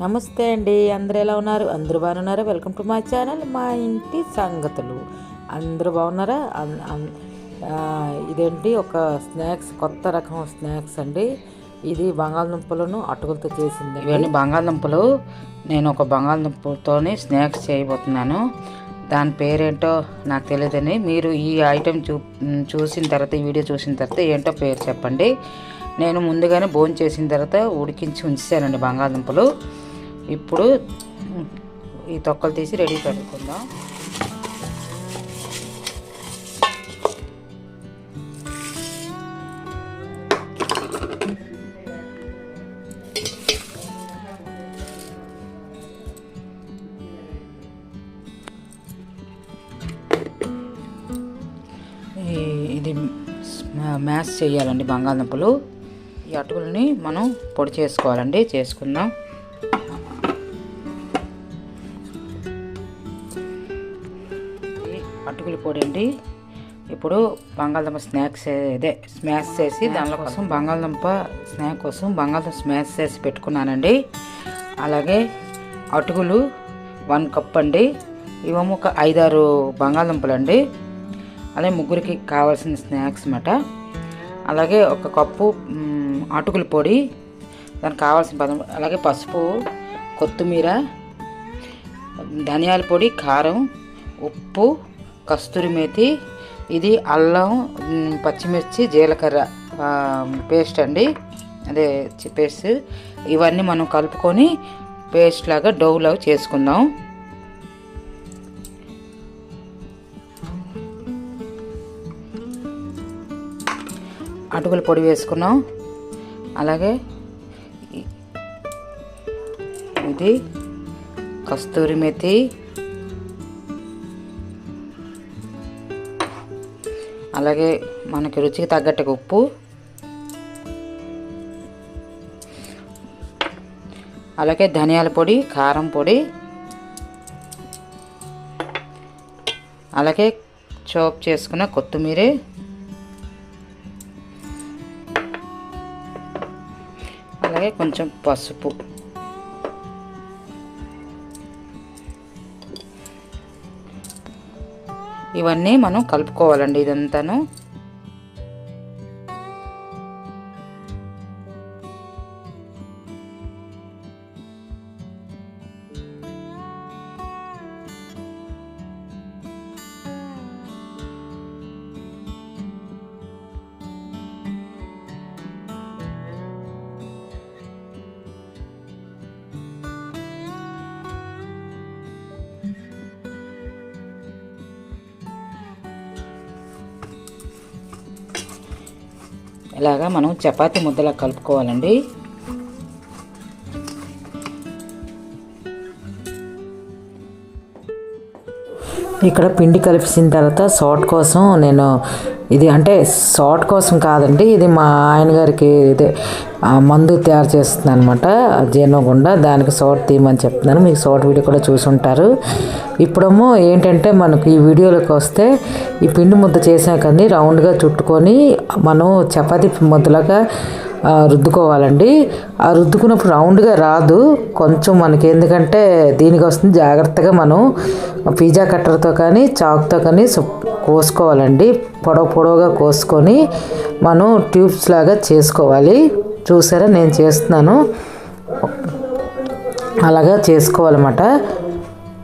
నమస్తే అండి. అందరు ఎలా ఉన్నారు? అందరూ బాగున్నారా? వెల్కమ్ టు మై ఛానల్ మా ఇంటి సంగతులు. అందరూ బాగున్నారా? అన్- ఇదేంటి? ఒక స్నాక్స్ కొత్త రకం స్నాక్స్ అండి. ఇది బంగాళదుంపలను అటుకులతో చేసింది. ఇవన్నీ బంగాళదుంపలు. నేను ఒక బంగాళదుంపతోని స్నాక్స్ చేయబోతున్నాను. దాని పేరేంటో నాకు తెలియదని మీరు ఈ ఐటెం చూ చూసిన తర్వాత ఈ వీడియో చూసిన తర్వాత ఏంటో పేరు చెప్పండి. నేను ముందుగానే భోజనం చేసిన తర్వాత ఉడికించి ఉంచానండి బంగాళదుంపలు. ఇప్పుడు ఈ తొక్కలు తీసి రెడీ పెట్టుకుందాం. ఈ- ఇది మ్యాష్ చేయాలండి బంగాళదుంపలు. ఈ అటుకులని మనం పొడి చేసుకోవాలండి చేసుకుందాం. పొడి అండి. ఇప్పుడు బంగాళదుంప స్నాక్స్ ఇదే స్మాష్ చేసి దానిలో కోసం బంగాళదుంప స్నాక్ కోసం బంగాళదుంప స్మాష్ చేసి పెట్టుకున్నానండి. అలాగే అటుకులు వన్ కప్ అండి. ఇవేమో ఒక ఐదారు బంగాళదుంపలు అండి. అలాగే ముగ్గురికి కావాల్సిన స్నాక్స్ అన్నమాట. అలాగే ఒక కప్పు అటుకుల పొడి దానికి కావాల్సిన పదం అలాగే పసుపు కొత్తిమీర ధనియాల పొడి కారం ఉప్పు కస్తూరి మేతి ఇది అల్లం పచ్చిమిర్చి జీలకర్ర పేస్ట్ అండి. అదే పేస్ట్. ఇవన్నీ మనం కలుపుకొని పేస్ట్ లాగా డౌ లాగా చేసుకుందాం. అటుకుల పొడి వేసుకున్నాం. అలాగే ఇది కస్తూరి మెతి అలాగే మనకి రుచికి తగ్గట్టుగా ఉప్పు. అలాగే ధనియాల పొడి కారం పొడి. అలాగే చోప్ చేసుకున్న కొత్తిమీర. అలాగే కొంచెం పసుపు. ఇవన్నీ మనం కలుపుకోవాలండి ఇదంతాను. ఇలాగా మనం చపాతీ ముద్దలా కలుపుకోవాలండి. ఇక్కడ పిండి కలిపిసిన తర్వాత సాట్ కోసం నేను ఇది అంటే సాట్ కోసం కాదండి ఇది మా ఆయన గారికి ఇదే మందు తయారు చేస్తుంది అనమాట జీర్ణగుండా దానికి సోట్ తీయమని చెప్తున్నాను మీకు సోట్ వీడియో కూడా చూసి ఉంటారు. ఇప్పుడేమో ఏంటంటే మనకు ఈ వీడియోలోకి వస్తే ఈ పిండి ముద్ద చేసాకని రౌండ్గా చుట్టుకొని మనం చపాతీ ముద్దలాగా రుద్దుకోవాలండి. ఆ రుద్దుకున్నప్పుడు రౌండ్గా రాదు. కొంచెం మనకి ఎందుకంటే దీనికి వస్తుంది జాగ్రత్తగా మనం పిజ్జా కట్టర్తో కానీ చాక్తో కానీ కోసుకోవాలండి. పొడవు పొడవుగా కోసుకొని మనం ట్యూబ్స్ లాగా చేసుకోవాలి. చూసారా? నేను చేస్తున్నాను. అలాగా చేసుకోవాలన్నమాట.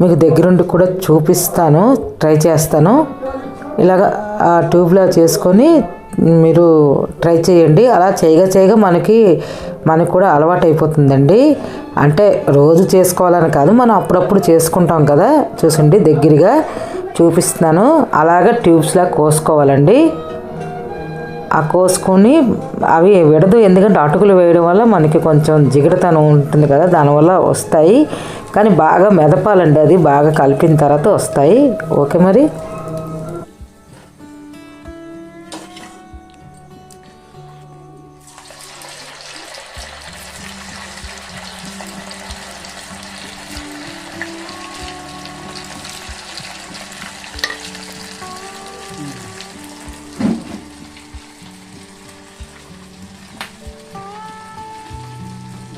మీకు దగ్గరుండి కూడా చూపిస్తాను. ట్రై చేస్తాను. ఇలాగ ఆ ట్యూబ్లో చేసుకొని మీరు ట్రై చేయండి. అలా చేయగా చేయగా మనకి మనకి కూడా అలవాటు అయిపోతుందండి అంటే రోజు చేసుకోవాలని కాదు మనం అప్పుడప్పుడు చేసుకుంటాం కదా చూసండి దగ్గరగా చూపిస్తున్నాను. అలాగా ట్యూబ్స్లా కోసుకోవాలండి. ఆ కోసుకొని అవి విడదు ఎందుకంటే అటుకులు వేయడం వల్ల మనకి కొంచెం జిగటతనం ఉంటుంది కదా దానివల్ల వస్తాయి. కానీ బాగా మెదపాలండి అది బాగా కలిపిన తర్వాత వస్తాయి. ఓకే మరి?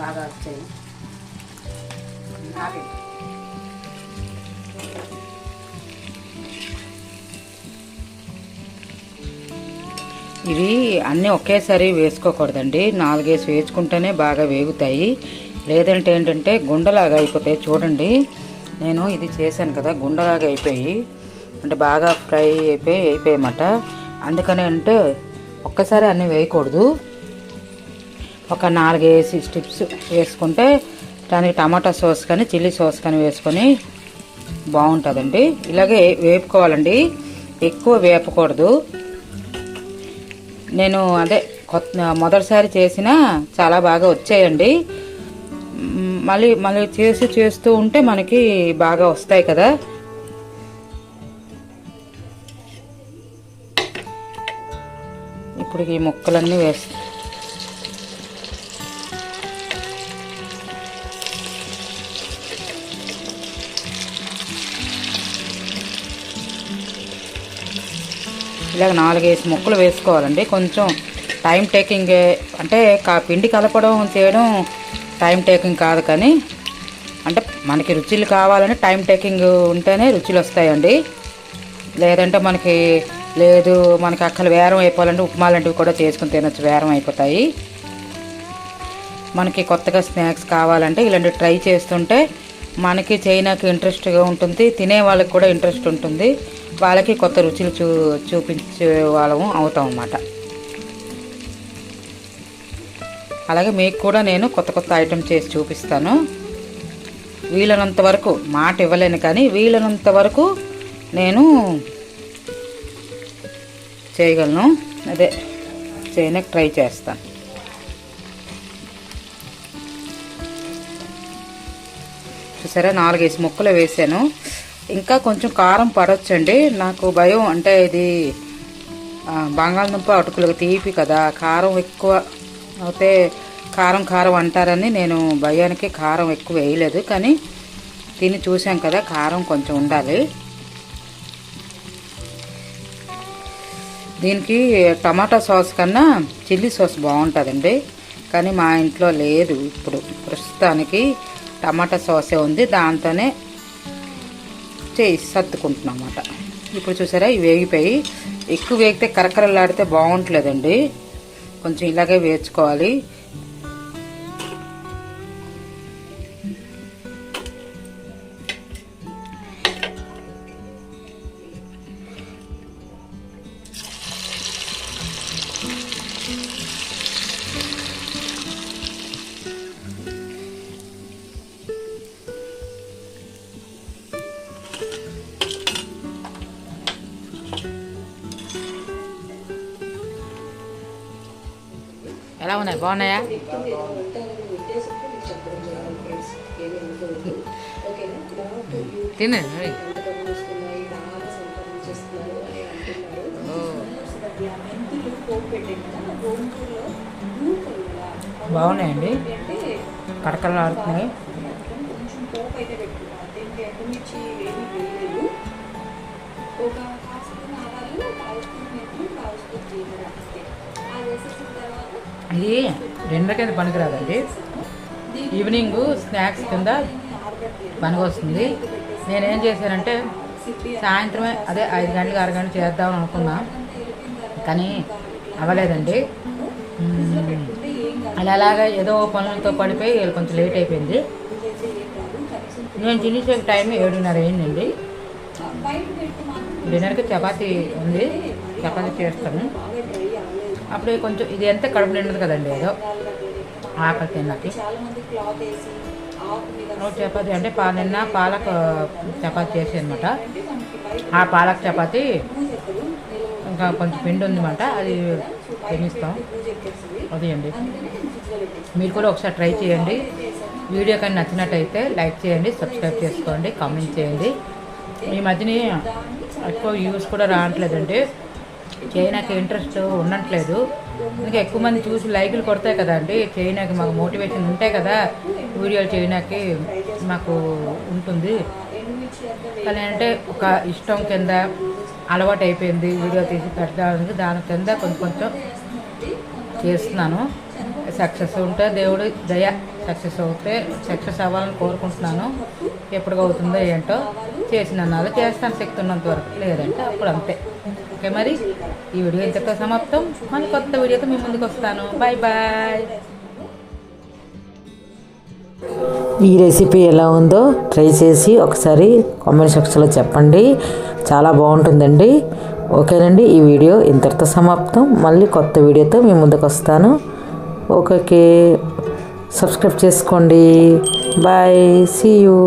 బాగా వచ్చాయి. ఇవి అన్నీ ఒకేసారి వేసుకోకూడదండి. నాలుగేసి వేసుకుంటేనే బాగా వేగుతాయి. లేదంటే ఏంటంటే గుండలాగా అయిపోతాయి. చూడండి. నేను ఇది చేశాను కదా గుండలాగా అయిపోయి. అంటే బాగా ఫ్రై అయిపోయి అయిపోయాయన్నమాట. అందుకని అంటే ఒక్కసారి అన్నీ వేయకూడదు. ఒక నాలుగేసి స్టిప్స్ వేసుకుంటే దానికి టమాటా సాస్ కానీ చిల్లీ సాస్ కానీ వేసుకొని బాగుంటుందండి. ఇలాగే వేపుకోవాలండి. ఎక్కువ వేపకూడదు. నేను అదే కొత్త మొదటిసారి చేసిన చాలా బాగా వచ్చాయండి. మళ్ళీ మళ్ళీ చేసి చేస్తూ ఉంటే మనకి బాగా వస్తాయి కదా. ఇప్పుడు ఈ ముక్కలన్నీ వేస్తాం ఇలాగ నాలుగేసి ముక్కలు వేసుకోవాలండి. కొంచెం టైం టేకింగ్ అంటే కా పిండి కలపడం చేయడం టైం టేకింగ్ కాదు కానీ అంటే మనకి రుచులు కావాలని టైం టేకింగ్ ఉంటేనే రుచులు వస్తాయండి. లేదంటే మనకి లేదు మనకి అక్కలు వేరం అయిపోవాలంటే ఉప్మా లాంటివి కూడా చేసుకుని తినొచ్చు వేరం అయిపోతాయి. మనకి కొత్తగా స్నాక్స్ కావాలంటే ఇలాంటివి ట్రై చేస్తుంటే మనకి చైనాకి ఇంట్రెస్ట్గా ఉంటుంది తినే వాళ్ళకి కూడా ఇంట్రెస్ట్ ఉంటుంది. వాళ్ళకి కొత్త రుచులు చూ చూపించే వాళ్ళము అవుతాం అన్నమాట. అలాగే మీకు కూడా నేను కొత్త కొత్త ఐటెం చేసి చూపిస్తాను. వీలైనంత వరకు మాట ఇవ్వలేను కానీ వీలైనంత వరకు నేను చేయగలను. అదే చేయడానికి ట్రై చేస్తాను. చూసారా నాలుగేసి ముక్కలు వేసాను. ఇంకా కొంచెం కారం పడొచ్చండి. నాకు భయం అంటే ఇది బంగాళదుంప అటుకులకు తీపి కదా. కారం ఎక్కువ అయితే కారం కారం అంటారని నేను భయానికి కారం ఎక్కువ వేయలేదు. కానీ తిని చూసాం కదా కారం కొంచెం ఉండాలి. దీనికి టమాటా సాస్ కన్నా చిల్లీ సాస్ బాగుంటుందండి. కానీ మా ఇంట్లో లేదు ఇప్పుడు. ప్రస్తుతానికి టమాటా సాసే ఉంది. దాంతోనే చేసి సర్దుకుంటున్నాం అన్నమాట ఇప్పుడు చూసారా ఇవి వేగిపోయి ఎక్కువ వేగితే కరకరలాడితే బాగుంటలేదండి. కొంచెం ఇలాగే వేయించుకోవాలి. ఉన్నాయి బాగున్నాయా తినండి బాగున్నాయండి కడకలు ఆడుతున్నాయి ఇది డిన్నర్ కింద పనికిరాదండి. ఈవినింగ్ స్నాక్స్ కింద పనికొస్తుంది. నేనేం చేశానంటే సాయంత్రమే అదే ఐదు గంటలకు ఆరు గంటలు చేద్దాం అనుకున్నా. కానీ అవ్వలేదండి. అలా అలాగా ఏదో పనులతో పడిపోయి కొంచెం లేట్ అయిపోయింది. నేను తినేసే టైం ఏడున్నర అయిందండి. డిన్నర్కి చపాతీ ఉంది. చపాతీ చేస్తాను. అప్పుడు కొంచెం ఇది ఎంత కడుపు నిండదు కదండి ఏదో? ఆకలి తిన్నకి చపాతి మంది క్లాత్ వేసి అంటే పాలక్ చపాతి చేసి అనమాట ఆ పాలక్ చపాతీ ఇంకా కొంచెం పిండి ఉందన్నమాట అది తినిస్తాం. పూజ అండి మీరు కూడా ఒకసారి ట్రై చేయండి. వీడియో కానీ నచ్చినట్టయితే లైక్ చేయండి సబ్స్క్రైబ్ చేసుకోండి కామెంట్ చేయండి. ఈ మధ్యని ఎక్కువ యూస్ కూడా రావట్లేదండి. చైనాకి ఇంట్రెస్ట్ ఉండట్లేదు. ఇంకా ఎక్కువ మంది చూసి లైకులు కొడతాయి కదా అండి. చైనాకి మాకు మోటివేషన్ ఉంటాయి కదా. వీడియోలు చైనాకి మాకు ఉంటుంది. కానీ అంటే ఒక ఇష్టం కింద అలవాటు అయిపోయింది. వీడియో తీసి పెట్టడానికి దాని కింద కొంచెం కొంచెం చేస్తున్నాను. సక్సెస్ ఉంటే దేవుడు దయ సక్సెస్ అవుతే సక్సెస్ అవ్వాలని కోరుకుంటున్నాను. ఎప్పుడు అవుతుందో ఏంటో చేసిన నాలో చేస్తాను. శక్తి ఉన్నంత వరకు లేదంటే అప్పుడు అంతే. ఓకే మరి? ఈ వీడియో ఇంతతో సమాప్తం. మళ్ళీ కొత్త వీడియోతో మీ ముందుకు వస్తాను. Bye bye. ఈ రెసిపీ ఎలా ఉందో ట్రై చేసి ఒకసారి కామెంట్ సెక్షన్లో చెప్పండి. చాలా బాగుంటుందండి. ఓకేనండి ఈ వీడియో ఇంతటితో సమాప్తం. మళ్ళీ కొత్త వీడియోతో మీ ముందుకు వస్తాను. ఓకే సబ్స్క్రైబ్ చేసుకోండి. Bye see you